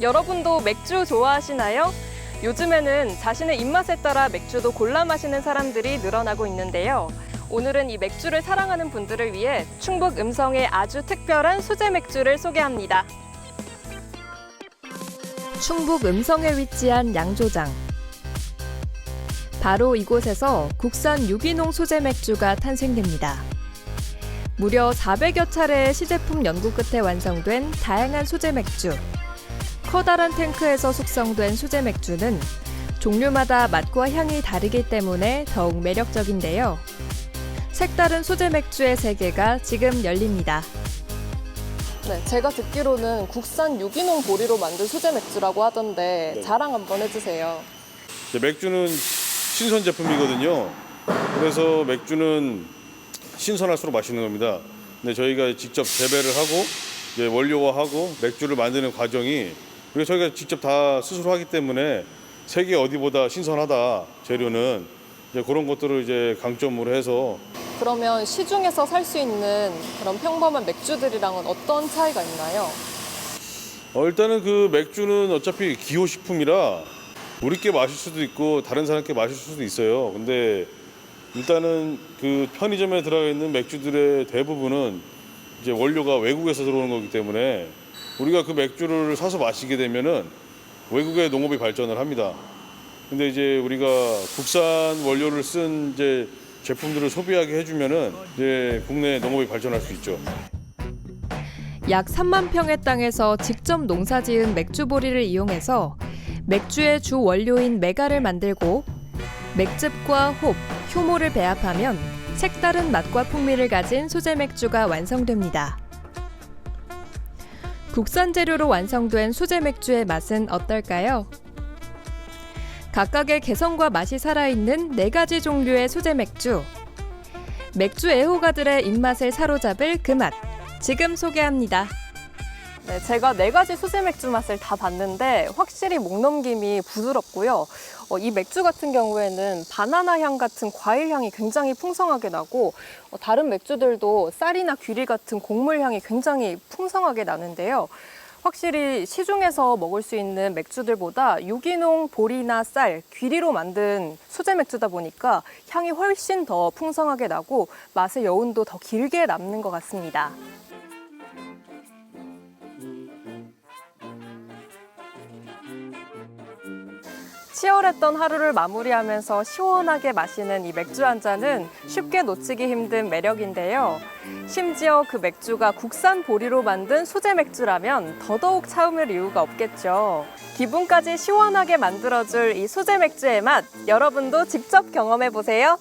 여러분도 맥주 좋아하시나요? 요즘에는 자신의 입맛에 따라 맥주도 골라 마시는 사람들이 늘어나고 있는데요. 오늘은 이 맥주를 사랑하는 분들을 위해 충북 음성의 아주 특별한 수제 맥주를 소개합니다. 충북 음성에 위치한 양조장. 바로 이곳에서 국산 유기농 수제 맥주가 탄생됩니다. 무려 400여 차례의 시제품 연구 끝에 완성된 다양한 수제 맥주. 커다란 탱크에서 숙성된 수제 맥주는 종류마다 맛과 향이 다르기 때문에 더욱 매력적인데요. 색다른 수제 맥주의 세계가 지금 열립니다. 네, 제가 듣기로는 국산 유기농 보리로 만든 수제 맥주라고 하던데 네. 자랑 한번 해주세요. 맥주는 신선 제품이거든요. 그래서 맥주는 신선할수록 맛있는 겁니다. 근데 저희가 직접 재배를 하고 원료화하고 맥주를 만드는 과정이 그리고 저희가 직접 다 스스로 하기 때문에 세계 어디보다 신선하다 재료는 이제 그런 것들을 이제 강점으로 해서 그러면 시중에서 살 수 있는 그런 평범한 맥주들이랑은 어떤 차이가 있나요? 어, 일단은 그 맥주는 어차피 기호식품이라 우리께 마실 수도 있고 다른 사람께 마실 수도 있어요. 근데 일단은 그 편의점에 들어가 있는 맥주들의 대부분은 이제 원료가 외국에서 들어오는 거기 때문에 우리가 그 맥주를 사서 마시게 되면은 외국의 농업이 발전을 합니다. 근데 이제 우리가 국산 원료를 쓴 이제 제품들을 소비하게 해주면은 이제 국내 농업이 발전할 수 있죠. 약 3만 평의 땅에서 직접 농사지은 맥주보리를 이용해서 맥주의 주 원료인 메가를 만들고 맥즙과 홉, 효모를 배합하면 색다른 맛과 풍미를 가진 수제 맥주가 완성됩니다. 국산 재료로 완성된 수제 맥주의 맛은 어떨까요? 각각의 개성과 맛이 살아있는 네 가지 종류의 수제 맥주. 맥주 애호가들의 입맛을 사로잡을 그 맛. 지금 소개합니다. 네, 제가 네 가지 수제 맥주 맛을 다 봤는데 확실히 목 넘김이 부드럽고요. 어, 이 맥주 같은 경우에는 바나나 향 같은 과일 향이 굉장히 풍성하게 나고 어, 다른 맥주들도 쌀이나 귀리 같은 곡물 향이 굉장히 풍성하게 나는데요. 확실히 시중에서 먹을 수 있는 맥주들보다 유기농 보리나 쌀, 귀리로 만든 수제 맥주다 보니까 향이 훨씬 더 풍성하게 나고 맛의 여운도 더 길게 남는 것 같습니다. 치열했던 하루를 마무리하면서 시원하게 마시는 이 맥주 한 잔은 쉽게 놓치기 힘든 매력인데요. 심지어 그 맥주가 국산 보리로 만든 수제 맥주라면 더더욱 차음을 이유가 없겠죠. 기분까지 시원하게 만들어줄 이 수제 맥주의 맛, 여러분도 직접 경험해 보세요.